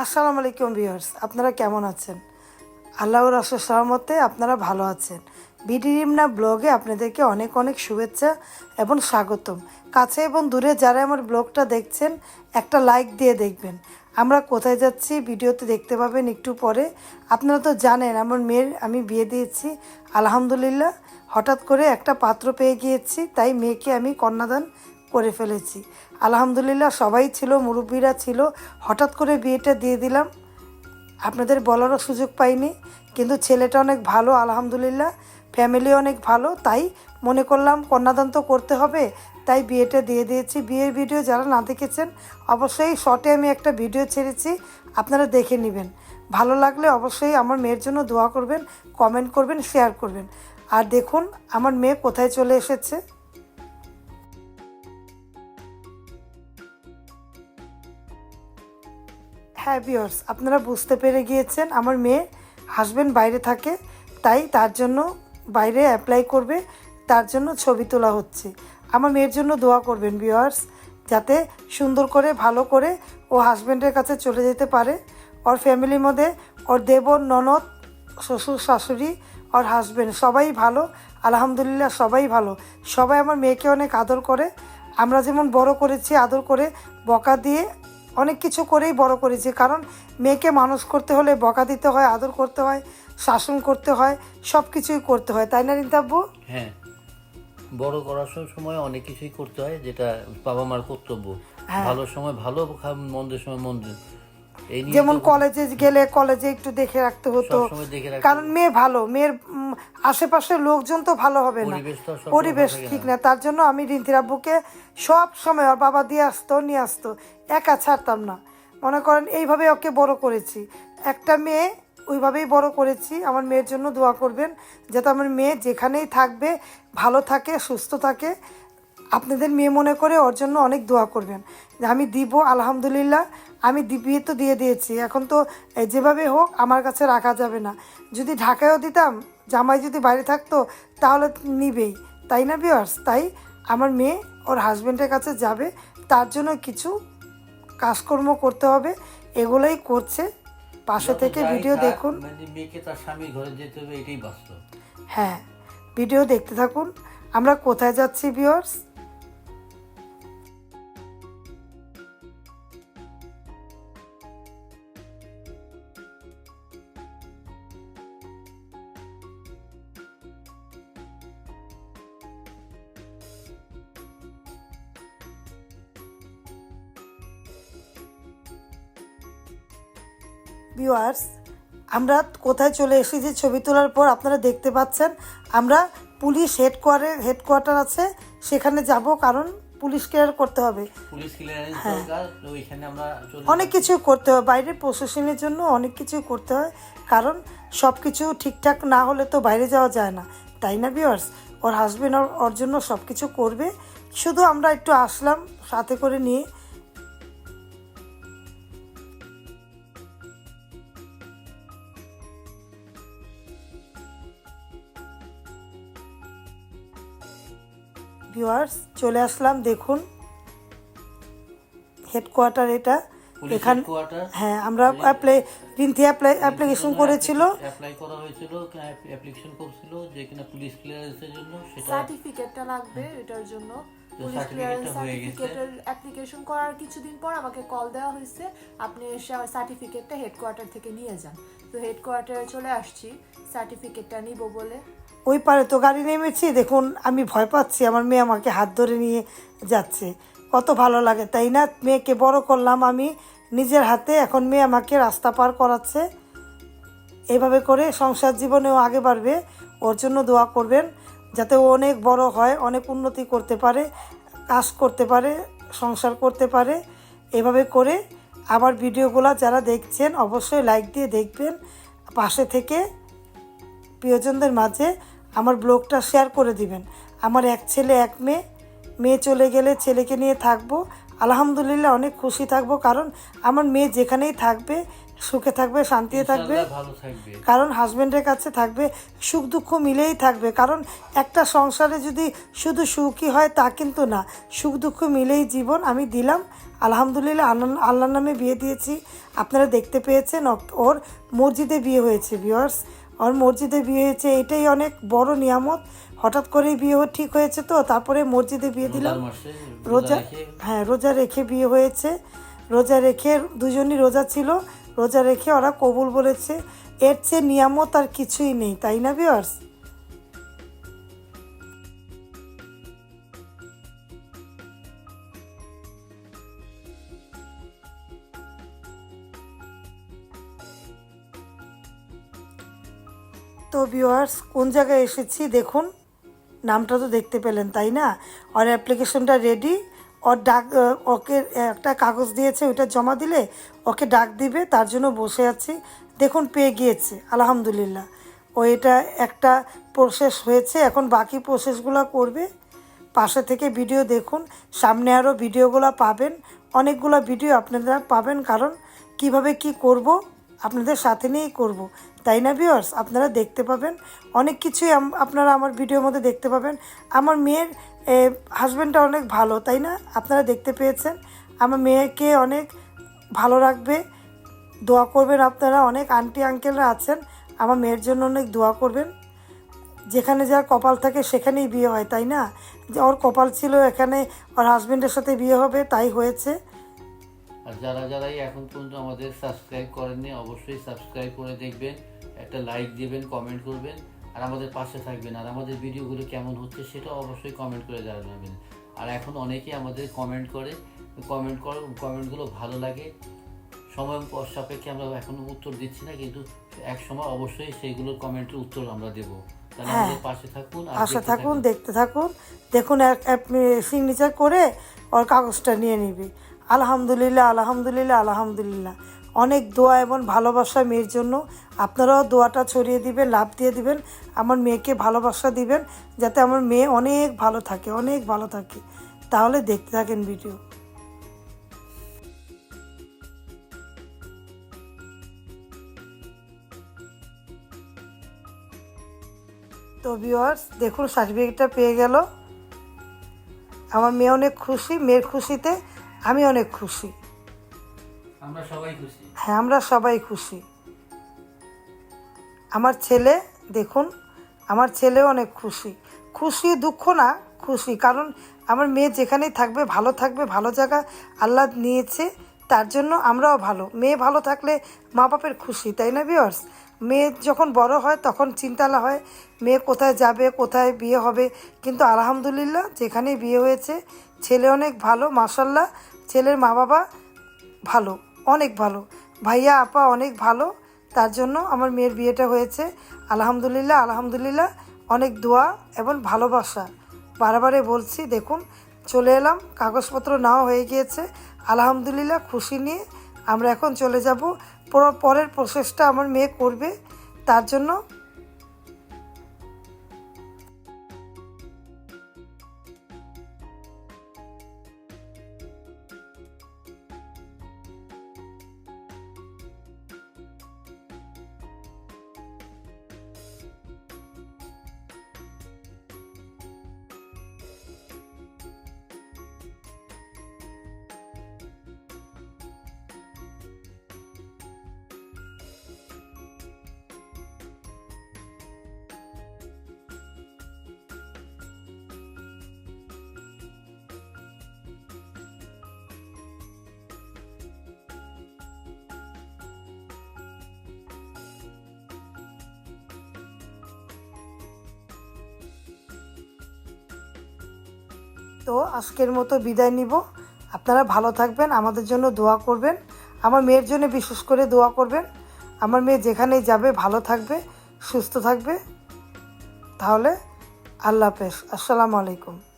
আসসালামু আলাইকুম ভিউয়ার্স, আপনারা কেমন আছেন? আল্লাহর রসের সহমতে আপনারা ভালো আছেন। বিডি রিমনা ব্লগে আপনাদেরকে অনেক অনেক শুভেচ্ছা এবং স্বাগতম। কাছে এবং দূরে যারা আমার ব্লগটা দেখছেন, একটা লাইক দিয়ে দেখবেন। আমরা কোথায় যাচ্ছি ভিডিওতে দেখতে পাবেন একটু পরে। আপনারা তো জানেন, আমার মেয়ের আমি বিয়ে দিয়েছি, আলহামদুলিল্লাহ। হঠাৎ করে একটা পাত্র পেয়ে গিয়েছি, তাই মেয়েকে আমি কন্যাদান করে ফেলেছি। আলহামদুলিল্লাহ সবাই ছিল, মুরব্বীরা ছিল। হঠাৎ করে বিয়েটা দিয়ে দিলাম। আপনাদের বলারও সুযোগ পাইনি। কিন্তু ছেলেটা অনেক ভালো, আলহামদুলিল্লাহ। ফ্যামিলি অনেক ভালো, তাই মনে করলাম কন্যাদান তো করতে হবে। তাই বিয়েটা দিয়ে দিয়েছি। বিয়ের ভিডিও যারা না দেখেছেন, অবশ্যই শর্টে আমি একটা ভিডিও ছেড়েছি, আপনারা দেখে নেবেন। ভালো লাগলে অবশ্যই আমার মেয়ের জন্য দোয়া করবেন, কমেন্ট করবেন, শেয়ার করবেন। আর দেখুন, আমার মেয়ে কোথায় চলে এসেছে। হ্যাঁ বিয়র্স আপনারা বুঝতে পেরে গিয়েছেন, আমার মেয়ে হাজব্যান্ড বাইরে থাকে, তাই তার জন্য বাইরে অ্যাপ্লাই করবে, তার জন্য ছবি তোলা হচ্ছে। আমার মেয়ের জন্য দোয়া করবেন বিয়ার্স যাতে সুন্দর করে, ভালো করে ও হাজব্যান্ডের কাছে চলে যেতে পারে। ওর ফ্যামিলির মধ্যে ওর দেবর, ননদ, শ্বশুর, শাশুড়ি, ওর হাজব্যান্ড সবাই ভালো, আলহামদুলিল্লাহ সবাই ভালো। সবাই আমার মেয়েকে অনেক আদর করে। আমরা যেমন বড় করেছি, আদর করে বকা দিয়ে অনেক কিছু করেই বড় করেছি। কারণ মেয়েকে মানুষ করতে হলে বকা দিতে হয় আদর করতে হয় শাসন করতে হয় সব কিছুই করতে হয়। তাই না রিন্তাব্বু হ্যাঁ। বড় করার সময় অনেক কিছুই করতে হয় যেটা বাবা মার কর্তব্য। হ্যাঁ। ভালো সময় ভালো মন্দের সময় মন্দ এই নিয়ে যেমন কলেজে গেলে কলেজে একটু দেখে রাখতে হতো। কারণ মেয়ে ভালো মেয়ের আশেপাশের লোকজন তো ভালো হবে না। পরিবেশ ঠিক না। না তার জন্য আমি রিন্তির আব্বুকে সব সময় ওর বাবা দিয়ে আসতো নিয়ে আসতো। একা ছাড়তাম না। মনে করেন এইভাবে ওকে বড় করেছি। একটা মেয়ে ওইভাবেই বড় করেছি। আমার মেয়ের জন্য দোয়া করবেন যাতে আমার মেয়ে যেখানেই থাকবে ভালো থাকে সুস্থ থাকে। আপনাদের মেয়ে মনে করে ওর জন্য অনেক দোয়া করবেন। আমি দিব আলহামদুলিল্লাহ আমি দি- বিয়ে তো দিয়ে দিয়েছি। এখন তো যেভাবে হোক আমার কাছে রাখা যাবে না। যদি ঢাকায়ও দিতাম জামাই যদি বাইরে থাকতো তাহলে নিবেই। তাই না বিয়ার্স তাই আমার মেয়ে ওর হাজব্যান্ডের কাছে যাবে। তার জন্য কিছু কাজকর্ম করতে হবে। এগুলোই করছে। পাশে থেকে ভিডিও দেখুন। মানে মেয়েকে তার স্বামীর ঘরে যেতে হবে এটাই বাস্তব। হ্যাঁ ভিডিও দেখতে থাকুন। আমরা কোথায় যাচ্ছি বিয়ার্স ভিউয়ার্স আমরা কোথায় চলে এসেছি ছবি তোলার পর আপনারা দেখতে পাচ্ছেন আমরা পুলিশ হেডকোয়ার্টার হেডকোয়ার্টার আছে সেখানে যাব কারণ পুলিশ কেয়ার করতে হবে। আমরা অনেক কিছু করতে হয় বাইরের প্রশাসনের জন্য অনেক কিছু করতে হয় কারণ সব কিছু ঠিকঠাক না হলে তো বাইরে যাওয়া যায় না। তাই না বিয়ার্স ওর হাজবেন্ড ওর ওর জন্য সব কিছু করবে। শুধু আমরা একটু আসলাম সাথে করে নিয়ে ভিউয়ার্স চলে আসলাম দেখুন। হেডকোয়ার্টার এটা। এখানে হ্যাঁ আমরা অ্যাপ্লাই রিন্থি অ্যাপ্লাই অ্যাপ্লিকেশন করেছিল। অ্যাপ্লাই করা হয়েছিল অ্যাপ্লিকেশন করছিল যে কিনা পুলিশ ক্লিয়ারেন্সের জন্য সেটা সার্টিফিকেটটা লাগবে এটার জন্য। পুলিশ ক্লিয়ারেন্স সার্টিফিকেটের অ্যাপ্লিকেশন করার কিছুদিন পর আমাকে কল দেওয়া হয়েছে। আপনি এসে সার্টিফিকেটটা হেডকোয়ার্টার থেকে নিয়ে যান। তো হেডকোয়ার্টারে চলে আসছি। সার্টিফিকেটটা নিব বলে। ওই পারে তো গাড়ি নেমেছি, দেখুন, আমি ভয় পাচ্ছি, আমার মেয়ে আমাকে হাত ধরে নিয়ে যাচ্ছে। কত ভালো লাগে, তাই না? মেয়েকে বড় করলাম আমি, নিজের হাতে এখন মেয়ে আমাকে রাস্তা পার করাচ্ছে। এভাবে করে সংসার জীবনেও আগে বাড়বে, ওর জন্য দোয়া করবেন, যাতে ও অনেক বড় হয়, অনেক উন্নতি করতে পারে, কাজ করতে পারে, সংসার করতে পারে। এভাবে করে আমার ভিডিওগুলো যারা দেখছেন, অবশ্যই লাইক দিয়ে দেখবেন। পাশে থেকে প্রিয়জনদের মাঝে আমার ব্লগটা শেয়ার করে দিবেন। আমার এক ছেলে এক মেয়ে মেয়ে চলে গেলে ছেলেকে নিয়ে থাকব। আলহামদুলিল্লাহ অনেক খুশি থাকব কারণ আমার মেয়ে যেখানেই থাকবে সুখে থাকবে শান্তিতে থাকবে। কারণ হাজব্যান্ডের কাছে থাকবে সুখ দুঃখ মিলেই থাকবে। কারণ একটা সংসারে যদি শুধু সুখই হয় তা কিন্তু না সুখ দুঃখ মিলেই জীবন আমি দিলাম। আলহামদুলিল্লাহ আল্লাহ আল্লাহর নামে বিয়ে দিয়েছি। আপনারা দেখতে পেয়েছেন ওর মসজিদে বিয়ে হয়েছে ভিওয়ার্স ওর মসজিদে বিয়ে হয়েছে এটাই অনেক বড় নিয়ামত। হঠাৎ করেই বিয়ে ঠিক হয়েছে তো তারপরে মসজিদে বিয়ে দিলাম। রোজা হ্যাঁ রোজা রেখে বিয়ে হয়েছে। রোজা রেখে দুজনই রোজা ছিল। রোজা রেখে ওরা কবুল বলেছে। এর চেয়ে নিয়ামত আর কিছুই নেই তাই না বিয়ার্স তো ভিউয়ার্স কোন জায়গায় এসেছি দেখুন। নামটা তো দেখতে পেলেন, তাই না? ওর অ্যাপ্লিকেশনটা রেডি ওর ডাক, ওকে একটা কাগজ দিয়েছে, ওইটা জমা দিলে ওকে ডাক দিবে, তার জন্য বসে আছি। দেখুন, পেয়ে গিয়েছে, আলহামদুলিল্লাহ। ও এটা একটা প্রসেস হয়েছে, এখন বাকি প্রসেসগুলো করবে। পাশে থেকে ভিডিও দেখুন, সামনে আরও ভিডিওগুলো পাবেন। অনেকগুলো ভিডিও আপনারা পাবেন, কারণ কীভাবে কি করব, আপনাদের সাথে নিয়েই করব। তাই না ভিউয়ার্স আপনারা দেখতে পাবেন। অনেক কিছুই আপনারা আমার ভিডিওর মধ্যে দেখতে পাবেন। আমার মেয়ের হাজব্যান্ডটা অনেক ভালো, তাই না? আপনারা দেখতে পেয়েছেন। আমার মেয়েকে অনেক ভালো রাখবে। দোয়া করবেন আপনারা। অনেক আন্টি আঙ্কেলরা আছেন। আমার মেয়ের জন্য অনেক দোয়া করবেন। যেখানে যার কপাল থাকে, সেখানেই বিয়ে হয়, তাই না? যে ওর কপাল ছিল এখানে, ওর হাজবেন্ডের সাথে বিয়ে হবে, তাই হয়েছে। আর যারা যারাই এখন পর্যন্ত আমাদের সাবস্ক্রাইব করেননি, অবশ্যই সাবস্ক্রাইব করে দেখবেন। একটা লাইক দিবেন কমেন্ট করবেন আর আমাদের পাশে থাকবেন। আর আমাদের ভিডিওগুলো কেমন হচ্ছে সেটা অবশ্যই কমেন্ট করে জানাবেন। আর এখন অনেকেই আমাদের কমেন্ট করে কমেন্ট কর কমেন্টগুলো ভালো লাগে। সময় সাপেক্ষে আমরা এখন উত্তর দিচ্ছি না কিন্তু এক সময় অবশ্যই সেইগুলোর কমেন্টের উত্তর আমরা দেবো। তাহলে হ্যাঁ। আমাদের পাশে থাকুন আর পাশে থাকুন দেখতে থাকুন। দেখুন সিগনেচার করে ওর কাগজটা নিয়ে নিবি। আলহামদুলিল্লাহ আলহামদুলিল্লাহ আলহামদুলিল্লাহ। অনেক দোয়া এবং ভালোবাসা মেয়ের জন্য। আপনারাও দোয়াটা ছড়িয়ে দিবেন লাভ দিয়ে দিবেন, আমার মেয়েকে ভালোবাসা দিবেন, যাতে আমার মেয়ে অনেক ভালো থাকে, অনেক ভালো থাকে। তাহলে দেখতে থাকেন ভিডিও। তো ভিউয়ার্স দেখুন সার্টিফিকেটটা পেয়ে গেল। আমার মেয়ে অনেক খুশি, মেয়ের খুশিতে আমি অনেক খুশি। হ্যাঁ আমরা সবাই খুশি। আমার ছেলে, দেখুন, আমার ছেলে অনেক খুশি। খুশি দুঃখ না, খুশি। কারণ আমার মেয়ে যেখানেই থাকবে, ভালো থাকবে, ভালো জায়গা আল্লাহ নিয়েছে, তার জন্য আমরাও ভালো। মেয়ে ভালো থাকলে মা বাপের খুশি, তাই না বিয়ার্স মেয়ে যখন বড় হয়, তখন চিন্তালা হয়, মেয়ে কোথায় যাবে, কোথায় বিয়ে হবে। কিন্তু আলহামদুলিল্লাহ, যেখানেই বিয়ে হয়েছে, ছেলে অনেক ভালো মাসাল্লাহ ছেলের মা বাবা ভালো। অনেক ভালো। ভাইয়া, আপা অনেক ভালো। তার জন্য আমার মেয়ের বিয়েটা হয়েছে। আলহামদুলিল্লাহ আলহামদুলিল্লাহ। অনেক দোয়া এবং ভালোবাসা। বারবারে বলছি, দেখুন, চলে এলাম। কাগজপত্র নাও হয়ে গিয়েছে। আলহামদুলিল্লাহ, খুশি নিয়ে আমরা এখন চলে যাব। পরের প্রসেসটা আমার মেয়ে করবে। তার জন্য তো আজকের মতো বিদায় নিব। আপনারা ভালো থাকবেন, আমাদের জন্য দোয়া করবেন। আমার মেয়ের জন্য বিশেষ করে দোয়া করবেন। আমার মেয়ে যেখানেই যাবে, ভালো থাকবে, সুস্থ থাকবে। তাহলে আল্লাহ হাফেজ। আসসালামু আলাইকুম।